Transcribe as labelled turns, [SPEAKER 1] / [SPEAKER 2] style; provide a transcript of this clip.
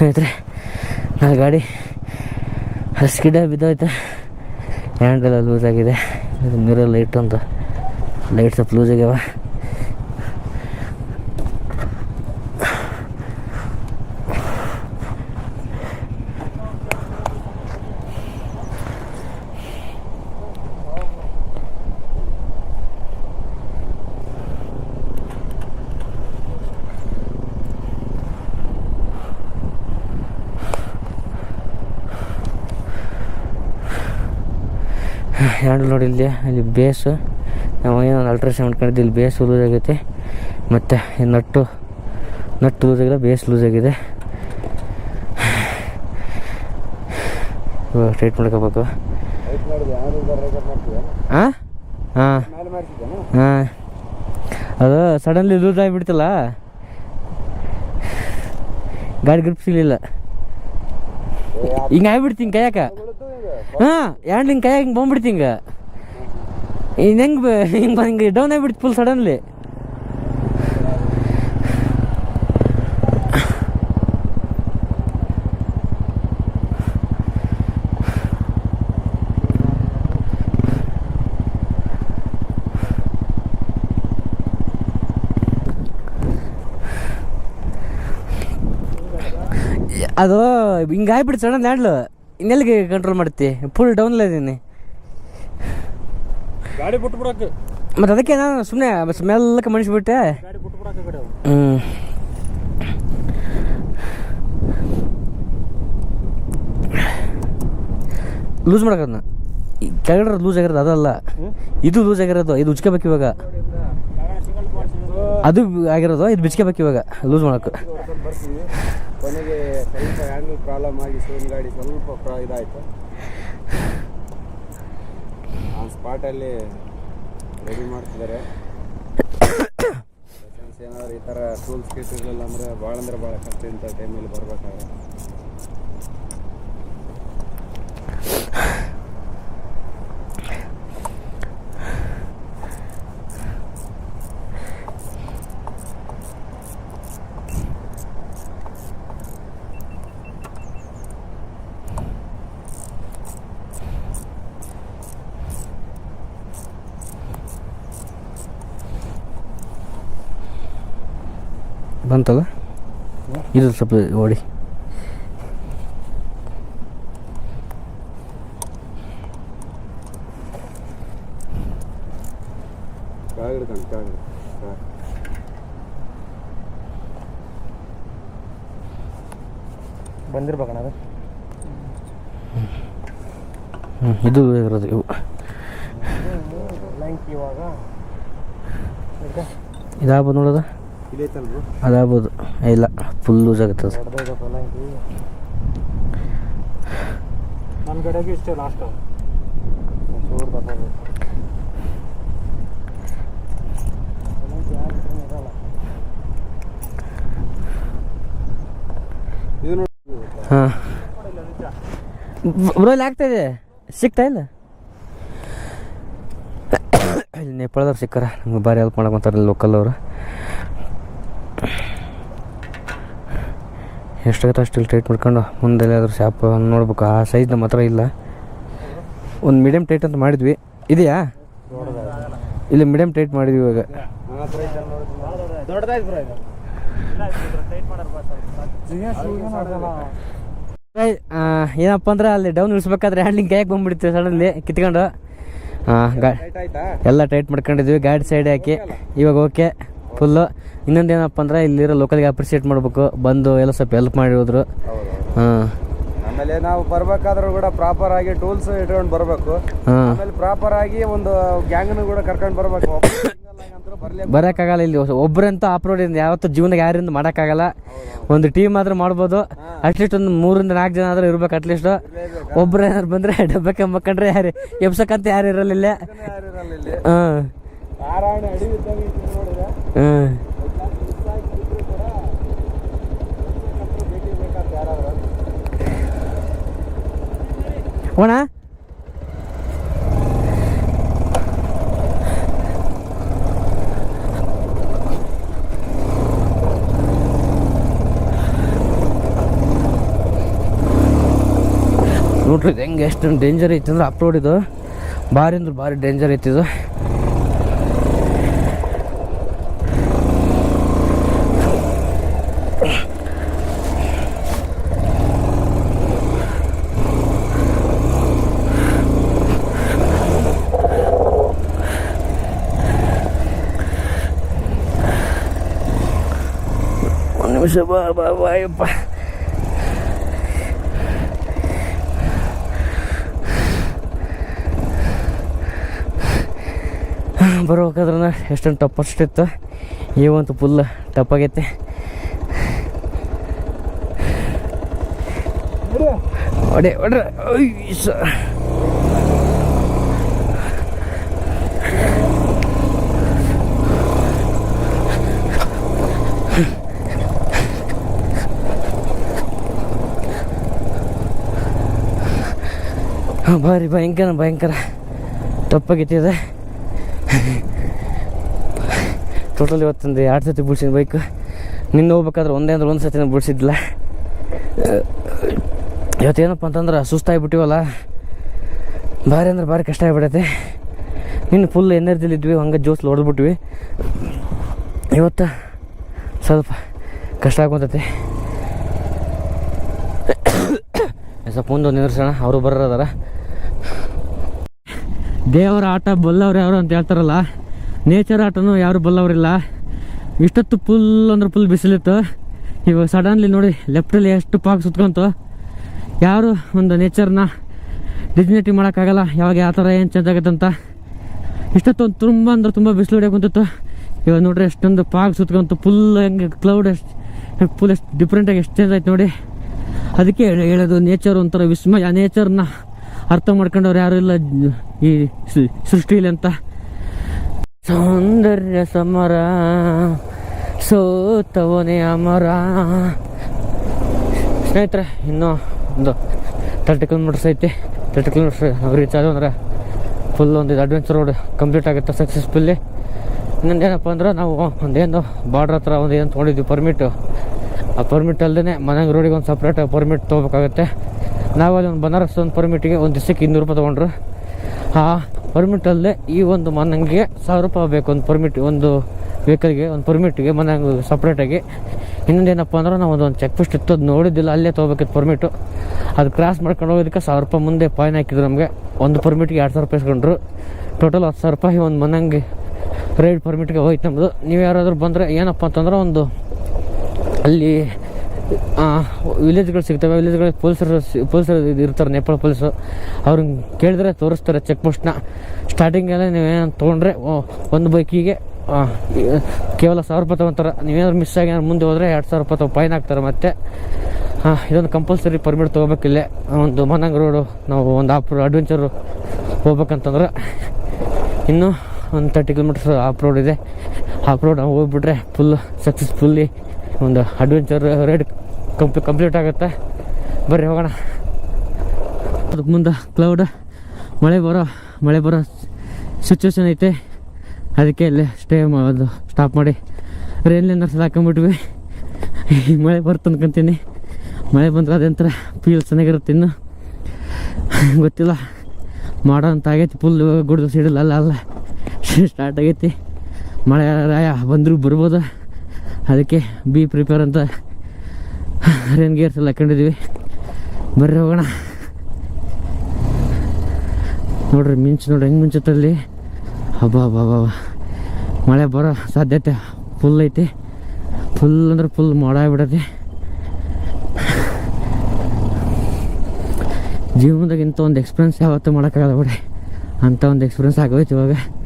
[SPEAKER 1] ಸ್ನೇಹಿತರೆ, ನನ್ನ ಗಾಡಿ ಸ್ಕಿಡ ಬಿದ್ದೋಯ್ತು. ಹ್ಯಾಂಡೆಲ್ಲ ಲೂಸ್ ಆಗಿದೆ. ಮಿರರ್ ಲೈಟ್ ಅಂತ. ಲೈಟ್ ಸ್ವಲ್ಪ ಲೂಸ್ ಆಗ್ಯಾವ ಹ್ಯಾಂಡಲ್ ನೋಡಿ ಇಲ್ಲಿ ಇಲ್ಲಿ ಬೇಸು ನಾವು ಏನೋ ಅಲ್ಟ್ರಾಸೌಂಡ್ ಮಾಡ್ಕೊಂಡಿದ್ದು ಇಲ್ಲಿ ಬೇಸ್ ಲೂಸ್ ಆಗೈತೆ ಮತ್ತು ನಟ್ಟು ನಟ್ಟು ಲೂಸ್ ಆಗಿಲ್ಲ ಬೇಸ್ ಲೂಸ್ ಆಗಿದೆ. ಟ್ರೀಟ್ ಮಾಡ್ಕೋಬೇಕು. ಹಾಂ ಹಾಂ ಹಾಂ ಅದು ಸಡನ್ಲಿ ಲೂಸ್ ಆಗಿಬಿಡ್ತಲ್ಲ? ಗಾಡಿ ಗ್ರಿಪ್ಸ್ ಸಿಗಲಿಲ್ಲ. ಹಿಂಗೆ ಆಗ್ಬಿಡ್ತೀನಿ ಕೈಯಾಕ? ಹಾಂ, ಎರಡು ಹಿಂಗೆ ಕೈಯಾಗ ಹಿಂಗೆ ಬಂದ್ಬಿಡ್ತು ಹಿಂಗೆ. ಇನ್ನು ಹೆಂಗೆ ಹಿಂಗೆ ಹಿಂಗೆ ಡೌನ್ ಆಗಿಬಿಡ್ತು ಫುಲ್ ಸಡನ್ಲಿ ಅದು ಹಿಂಗೆ ಆಗ್ಬಿಡ್ತು ಸಡನ್ ಲ್ಯಾಂಡ್ಲು ಇನ್ನೆಲ್ಲಿಗೆ ಕಂಟ್ರೋಲ್ ಮಾಡ್ತಿ ಫುಲ್ ಡೌನ್ಲೇ ಇದ್ದೀನಿ
[SPEAKER 2] ಗಾಡಿ ಬಿಟ್ಟು ಬಿಡಕ್ಕೆ
[SPEAKER 1] ಮತ್ತು ಅದಕ್ಕೆ ನಾನು ಸುಮ್ಮನೆ
[SPEAKER 2] ಸ್ಮೆಲ್ಲಕ್ಕೆ ಮಣಿಸ್ಬಿಟ್ಟೆ
[SPEAKER 1] ಹ್ಞೂ ಲೂಸ್ ಮಾಡಕದ್ನ. ಕೆಳಗಡೆ ಲೂಸ್ ಆಗಿರೋದು ಅದಲ್ಲ. ಇದು ಲೂಸ್ ಆಗಿರೋದು ಇದು ಉಚ್ಕೋಬೇಕು ಇವಾಗ. ಅದು ಆಗಿರೋದು ಇದು ಬಿಚ್ಕೋಬೇಕು ಇವಾಗ. ಲೂಸ್ ಮಾಡೋಕೆ.
[SPEAKER 2] ಬರ್ತೀವಿ ಕೊನೆಗೆ ಸ್ವಲ್ಪ ಹ್ಯಾಂಡಲ್ ಪ್ರಾಬ್ಲಮ್ ಆಗಿ ಸೋನ್ ಗಾಡಿ ಸ್ವಲ್ಪ ಪ್ರಾ ಇದಾಯ್ತು. ಆ ಸ್ಪಾಟಲ್ಲಿ ರೆಡಿ ಮಾಡ್ತಿದ್ದಾರೆ ಏನಾದ್ರು ಈ ಥರ ಟೂಲ್ಸ್ ಕಿಟ್ ಇರಲಿಲ್ಲ ಅಂದರೆ ಭಾಳ ಅಂದರೆ ಭಾಳ ಕಷ್ಟ ಇಂಥ ಟೈಮಲ್ಲಿ ಬರ್ಬೇಕಾದ್ರೆ
[SPEAKER 1] ಬಂತಲ್ಲ ಇದು ಸ್ವಲ್ಪ ಓಡಿ
[SPEAKER 2] ಕೆಳಗೆ ಹಿಡ್ಕೊಂಡು ಕೆಳಗೆ ಕೆಳಗೆ.
[SPEAKER 3] ಬಂದಿರ್ಬೇಕಣ್ಣ ಅದು
[SPEAKER 1] ಹ್ಞೂ ಇದು ಇರೋದು ಇವು
[SPEAKER 3] ಲೈಂಕ್ ಇವಾಗ
[SPEAKER 1] ಇದಾಗ್ಬೋದು ನೋಡೋದು
[SPEAKER 2] ಇದೈತಲ್ಲ ಬ್ರೋ
[SPEAKER 1] ಅದಾಗ್ಬೋದು. ಇಲ್ಲ ಫುಲ್ ಲೂಸ್ ಆಗುತ್ತೆ ಅದು.
[SPEAKER 3] ಹೊಡೆದೈತಪ್ಪ ಲೈಂಕಿ ನನ್ನ ಕಡೆಗೆ ಇಷ್ಟೇ ಲಾಸ್ಟ್
[SPEAKER 1] ಹಾಂ. ಬ್ರೋ ಇಲ್ಲಿ ಆಗ್ತಾ ಇದೆ. ಸಿಗ್ತಾ ಇಲ್ಲ? ಇಲ್ಲಿ ನೇಪಾಳದವ್ರು ಸಿಕ್ಕಾರ. ನಮ್ಗೆ ಭಾರಿ ಹೆಲ್ಪ್ ಮಾಡಕ್ಕೆ ಲೋಕಲ್ ಅವರು. ಎಷ್ಟಾಗುತ್ತೆ ಅಷ್ಟು ಟೈಟ್ ಮಾಡ್ಕೊಂಡು ಮುಂದೆ ಎಲ್ಲಾದ್ರೂ ಶಾಪ್ ನೋಡ್ಬೇಕು. ಆ ಸೈಜ್ ನಮ್ಮ ಹತ್ರ ಇಲ್ಲ. ಒಂದು ಮೀಡಿಯಮ್ ಟೈಟ್ ಅಂತ ಮಾಡಿದ್ವಿ. ಇದೆಯಾ? ಇಲ್ಲಿ ಮೀಡಿಯಮ್ ಟೈಟ್ ಮಾಡಿದ್ವಿ ಇವಾಗ. ಏನಪ್ಪ ಅಂದ್ರೆ ಅಲ್ಲಿ ಡೌನ್ ಇಳಿಸ್ಬೇಕಾದ್ರೆ ಹ್ಯಾಂಡ್ಲಿಂಗ್ ಕೈಯಾಗ ಬಂದ್ಬಿಡ್ತೀವಿ ಸಡನ್ಲಿ ಕಿತ್ಕೊಂಡು. ಹಾಂ ಗಾ ಎಲ್ಲ ಟೈಟ್ ಮಾಡ್ಕೊಂಡಿದ್ವಿ. ಗಾಡಿ ಸೈಡ್ ಹಾಕಿ. ಇವಾಗ ಓಕೆ ಫುಲ್ಲು ಇನ್ನೊಂದು ಏನಪ್ಪ ಅಂದ್ರೆ ಇಲ್ಲಿರೋ ಲೋಕಲ್ಗೆ ಅಪ್ರಿಷಿಯೇಟ್ ಮಾಡಬೇಕು. ಬಂದು ಎಲ್ಲ ಸ್ವಲ್ಪ ಹೆಲ್ಪ್ ಮಾಡಿ ಹೋದ್ರು.
[SPEAKER 2] ಹೌದು
[SPEAKER 1] ಹಾಂ.
[SPEAKER 2] ಆಮೇಲೆ ನಾವು ಬರ್ಬೇಕಾದ್ರೂ ಕೂಡ ಪ್ರಾಪರ್ ಆಗಿ ಟೂಲ್ಸ್ ಇಟ್ಕೊಂಡು ಬರಬೇಕು. ಆಮೇಲೆ ಪ್ರಾಪರ್ ಆಗಿ ಒಂದು ಗ್ಯಾಂಗ್ನು ಕೂಡ ಕರ್ಕೊಂಡು ಬರಬೇಕು.
[SPEAKER 1] ಬರೋಕ್ಕಾಗಲ್ಲ ಇಲ್ಲಿ. ಒಬ್ಬರಂತೂ ಆಪ್ರೋಡ್ ಯಾವತ್ತೂ ಜೀವನ ಯಾರಿಂದ ಮಾಡೋಕ್ಕಾಗಲ್ಲ. ಒಂದು ಟೀಮ್ ಆದ್ರೂ ಮಾಡ್ಬೋದು. ಅಟ್ಲೀಸ್ಟ್ ಒಂದು ಮೂರಿಂದ ನಾಲ್ಕು ಜನ ಆದ್ರೂ ಇರ್ಬೇಕು ಅಟ್ಲೀಸ್ಟ್ ಒಬ್ರು ಏನಾದ್ರು ಬಂದ್ರೆ ಡಬ್ಬಕ್ಕೆ ಮಕ್ಕಂಡ್ರೆ ಯಾರು? ಎಬ್ಸಕ್ಕಂತ ಯಾರು
[SPEAKER 2] ಇರಲಿಲ್ಲ
[SPEAKER 1] ಹಾಂ.
[SPEAKER 2] ಯಾರಾದ್ರೂ
[SPEAKER 1] ನೋಡ್ರಿ ಇದು ಹೆಂಗೆ ಎಷ್ಟು ಡೇಂಜರ್ ಐತಿ ಅಂದ್ರೆ ಅಪ್ರೋಡ್ ಇದು. ಭಾರಿ ಅಂದ್ರೆ ಭಾರಿ ಡೇಂಜರ್ ಐತಿ ಒಂದು ನಿಮಿಷ ಬಾ ಬಾ ಬಾಯಪ್ಪ ಬರ್ಬೇಕಾದ್ರೆ ಎಷ್ಟೊಂದು ಟಪ್ ಇತ್ತು ಇವಂತೂ ಫುಲ್ ಆಗೈತೆ. ಒಡೆ ಹೊಡ್ರೆ ಭಾರಿ ಭಯಂಕರ ಭಯಂಕರ. ತಪ್ಪಾಗಿತ್ತಿದೆ ಟೋಟಲ್ ಇವತ್ತೊಂದು ಎರಡು ಸತಿ ಬಿಡ್ಸಿದ್ದು ಬೈಕ್ ನಿನ್ನ ಹೋಗ್ಬೇಕಾದ್ರೆ ಒಂದೇ ಅಂದ್ರೆ ಒಂದು ಸತಿನ ಬಿಡ್ಸಿದ್ದಿಲ್ಲ. ಇವತ್ತೇನಪ್ಪ ಅಂತಂದ್ರೆ ಸುಸ್ತಾಗಿಬಿಟ್ಟಿವಲ್ಲ? ಭಾರಿ ಅಂದ್ರೆ ಭಾರಿ ಕಷ್ಟ ಆಗ್ಬಿಡೈತೆ ನಿನ್ನ ಫುಲ್ ಎನರ್ಜಿಲಿ ಇದ್ವಿ, ಹಂಗೆ ಜೋಸ್ ಹೊಡೆದ್ಬಿಟ್ವಿ. ಇವತ್ತು ಸ್ವಲ್ಪ ಕಷ್ಟ ಆಗೋತೈತಿ ಸ್ವಲ್ಪ ಮುಂದೆ ನಿಂದ್ರಸೋಣ ಅವರು ಬರೋದಾರ ದೇವರ ಆಟ, ಬಲ್ಲವ್ರು ಯಾರು ಅಂತ ಹೇಳ್ತಾರಲ್ಲ ನೇಚರ್ ಆಟನೂ ಯಾರು ಬಲ್ಲವರಿಲ್ಲ. ಇಷ್ಟೊತ್ತು ಫುಲ್ ಅಂದ್ರೆ ಫುಲ್ ಬಿಸಿಲಿತ್ತು. ಇವಾಗ ಸಡನ್ಲಿ ನೋಡಿ ಲೆಫ್ಟಲ್ಲಿ ಎಷ್ಟು ಪಾಕ್ ಸುತ್ಕೊಂತು. ಯಾರು ಒಂದು ನೇಚರ್ನ ಡಿಗ್ನಿಟಿ ಮಾಡೋಕ್ಕಾಗಲ್ಲ, ಯಾವಾಗ ಯಾವ ಥರ ಏನು ಚೇಂಜ್ ಆಗುತ್ತೆ ಅಂತ. ಇಷ್ಟೊತ್ತು ಒಂದು ತುಂಬ ಅಂದ್ರೆ ತುಂಬ ಬಿಸಿಲು ಹೊಡಿಯೋಕೆ ಕುಂತಿತ್ತು. ಇವಾಗ ನೋಡ್ರಿ ಎಷ್ಟೊಂದು ಪಾಕ್ ಸುತ್ಕೊಂತು ಫುಲ್ ಹೆಂಗೆ ಕ್ಲೌಡ್ ಎಷ್ಟು ಫುಲ್ ಎಷ್ಟು ಡಿಫ್ರೆಂಟಾಗಿ ಎಷ್ಟು ಚೇಂಜ್ ಆಯ್ತು ನೋಡಿ. ಅದಕ್ಕೆ ಹೇಳೋದು ನೇಚರ್ ಒಂಥರ ವಿಸ್ಮಯ. ನೇಚರ್ನ ಅರ್ಥ ಮಾಡ್ಕೊಂಡವ್ರು ಯಾರು ಇಲ್ಲ ಈ ಸೃಷ್ಟಿಲಿ ಅಂತ. ಸೌಂದರ್ಯ ಸಮರ, ಸೋತವನೇ ಅಮರ. ಸ್ನೇಹಿತರೆ, ಇನ್ನೂ ಒಂದು ತರ್ಟಿ ಕಿಲೋಮೀಟರ್ಸ್ ಐತಿ. ತರ್ಟಿ ಕಿಲೋಮೀಟರ್ಸ್ ನಾವು ರೀಚ್ ಆದವು ಅಂದ್ರೆ ಫುಲ್ ಒಂದು ಇದು ಅಡ್ವೆಂಚರ್ ರೋಡ್ ಕಂಪ್ಲೀಟ್ ಆಗುತ್ತೆ ಸಕ್ಸಸ್ಫುಲ್ಲಿ ಇನ್ನೊಂದು ಏನಪ್ಪ ಅಂದ್ರೆ ನಾವು ಒಂದೇನು ಬಾರ್ಡ್ರ್ ಹತ್ರ ಒಂದು ಏನು ತೊಗೊಂಡಿದ್ವಿ ಪರ್ಮಿಟ್ ಆ ಪರ್ಮಿಟ್ ಅಲ್ಲದೆ ಮನೆಗೆ ರೋಡಿಗೆ ಒಂದು ಸಪ್ರೇಟ್ ಪರ್ಮಿಟ್ ತೊಗೋಬೇಕಾಗತ್ತೆ. ನಾವು ಅಲ್ಲಿ ಒಂದು ಬನಾರಸ್ ಒಂದು ಪರ್ಮಿಟಿಗೆ ಒಂದು ದಿವಸಕ್ಕೆ ಇನ್ನೂರು ರೂಪಾಯಿ ತೊಗೊಂಡ್ರು. ಆ ಪರ್ಮಿಟ್ ಅಲ್ಲದೆ ಈ ಒಂದು ಮನೆಗೆ ಸಾವಿರ ರೂಪಾಯಿ ಬೇಕು ಒಂದು ಪರ್ಮಿಟ್ ಒಂದು ವೆಹಿಕಲ್ಗೆ ಒಂದು ಪರ್ಮಿಟ್ಗೆ ಮನೆಗೆ ಸಪ್ರೇಟಾಗಿ ಇನ್ನೊಂದೇನಪ್ಪ ಅಂದ್ರೆ ನಾವು ಒಂದು ಚೆಕ್ ಪೋಸ್ಟ್ ಇತ್ತು ಅದು ನೋಡಿದ್ದಿಲ್ಲ, ಅಲ್ಲೇ ತೊಗೋಬೇಕಿತ್ತು ಪರ್ಮಿಟು ಅದು ಕ್ರಾಸ್ ಮಾಡ್ಕೊಂಡು ಹೋಗೋದಕ್ಕೆ ಸಾವಿರ ರೂಪಾಯಿ ಮುಂದೆ ಫೈನ್ ಹಾಕಿದ್ರು ನಮಗೆ. ಒಂದು ಪರ್ಮಿಟ್ಗೆ ಎರಡು ಸಾವಿರ ರೂಪಾಯಿ ಇಸ್ಕೊಂಡ್ರು. ಟೋಟಲ್ ಹತ್ತು ಸಾವಿರ ರೂಪಾಯಿ ಒಂದು ಮನೆಗೆ ರೈಡ್ ಪರ್ಮಿಟ್ಗೆ ಹೋಯ್ತು ನಮ್ಮದು ನೀವು ಯಾರಾದರೂ ಬಂದರೆ ಏನಪ್ಪ ಅಂತಂದ್ರೆ ಒಂದು ಅಲ್ಲಿ ವಿಲೇಜ್ಗಳು ಸಿಗ್ತವೆ. ವಿಲೇಜ್ಗಳಿಗೆ ಪೊಲೀಸರು ಪೊಲೀಸರು ಇರ್ತಾರೆ, ನೇಪಾಳ ಪೊಲೀಸರು. ಅವ್ರನ್ನ ಕೇಳಿದ್ರೆ ತೋರಿಸ್ತಾರೆ ಚೆಕ್ ಪೋಸ್ಟ್ನ ಸ್ಟಾರ್ಟಿಂಗಲ್ಲೇ ನೀವೇನು ತೊಗೊಂಡ್ರೆ ಒಂದು ಬೈಕಿಗೆ ಕೇವಲ ಸಾವಿರ ರೂಪಾಯಿ ತೊಗೊತಾರೆ. ನೀವೇನಾದ್ರು ಮಿಸ್ ಆಗಿ ಮುಂದೆ ಹೋದರೆ ಎರಡು ಸಾವಿರ ರೂಪಾಯಿ ಫೈನ್ ಹಾಕ್ತಾರೆ ಮತ್ತೆ. ಹಾಂ ಇದೊಂದು ಕಂಪಲ್ಸರಿ ಪರ್ಮಿಟ್ ತೊಗೋಬೇಕಿಲ್ಲೇ ಒಂದು ಮನಂಗ್ ರೋಡು ನಾವು ಒಂದು ಆಪ್ ಅಡ್ವೆಂಚರು ಹೋಗ್ಬೇಕಂತಂದ್ರೆ ಇನ್ನೂ ಒಂದು ತರ್ಟಿ ಕಿಲೋಮೀಟರ್ಸ್ ಆಫ್ ರೋಡ್ ಇದೆ. ಆಫ್ ರೋಡ್ ನಾವು ಹೋಗ್ಬಿಟ್ರೆ ಫುಲ್ ಸಕ್ಸಸ್ಫುಲ್ಲಿ ಒಂದು ಅಡ್ವೆಂಚರ್ ರೈಡ್ ಕಂಪ್ಲೀಟ್ ಕಂಪ್ಲೀಟ್ ಆಗುತ್ತೆ. ಬರ್ರಿ ಹೋಗೋಣ. ಅದಕ್ಕೆ ಮುಂದೆ ಕ್ಲೌಡ್ ಮಳೆ ಬರೋ ಮಳೆ ಬರೋ ಸಿಚುವೇಶನ್ ಐತೆ. ಅದಕ್ಕೆ ಇಲ್ಲೇ ಸ್ಟೇ ಮಾಡೋದು ಸ್ಟಾಪ್ ಮಾಡಿ. ರೈನ್ಲಿಂದ ಹಾಕೊಂಬಿಟ್ವಿ ಈಗ ಮಳೆ ಬರ್ತು ಅನ್ಕೊಂತೀನಿ ಮಳೆ ಬಂದ್ರೆ ಅದೊಂಥರ ಫೀಲ್ ಚೆನ್ನಾಗಿರುತ್ತೆ ಇನ್ನು. ಗೊತ್ತಿಲ್ಲ. ಮಾಡೋ ಅಂತ ಆಗೈತಿ ಫುಲ್ ಗುಡ್ದು ಸಿಡಿಲ್ಲ ಅಲ್ಲ ಅಲ್ಲ ಸ್ಟಾರ್ಟ್ ಆಗೈತಿ. ಮಳೆ ರಾಯ ಬಂದರೂ ಬರ್ಬೋದು. ಅದಕ್ಕೆ ಬಿ ಪ್ರಿಪೇರ್ ಅಂತ ರೈನ್ ಗೇರ್ಸ್ ಎಲ್ಲ ಹಾಕೊಂಡಿದ್ವಿ. ಬರ್ರಿ ಹೋಗೋಣ. ನೋಡ್ರಿ ಮಿಂಚು ನೋಡ್ರಿ ಹೆಂಗೆ ಮಿಂಚುತ್ತಲ್ಲಿ ಹಬ್ಬ. ಮಳೆ ಬರೋ ಸಾಧ್ಯತೆ ಫುಲ್ ಐತಿ. ಫುಲ್ ಅಂದ್ರೆ ಫುಲ್ ಮೋಡ ಬಿಡತಿ ಜೀವನದಾಗ ಇಂಥ ಒಂದು ಎಕ್ಸ್ಪೀರಿಯನ್ಸ್ ಯಾವತ್ತೂ ಮಾಡೋಕ್ಕಾಗಲ್ಲ ಬಿಡಿ ಅಂಥ ಒಂದು ಎಕ್ಸ್ಪೀರಿಯನ್ಸ್ ಆಗೋಯ್ತು ಇವಾಗ.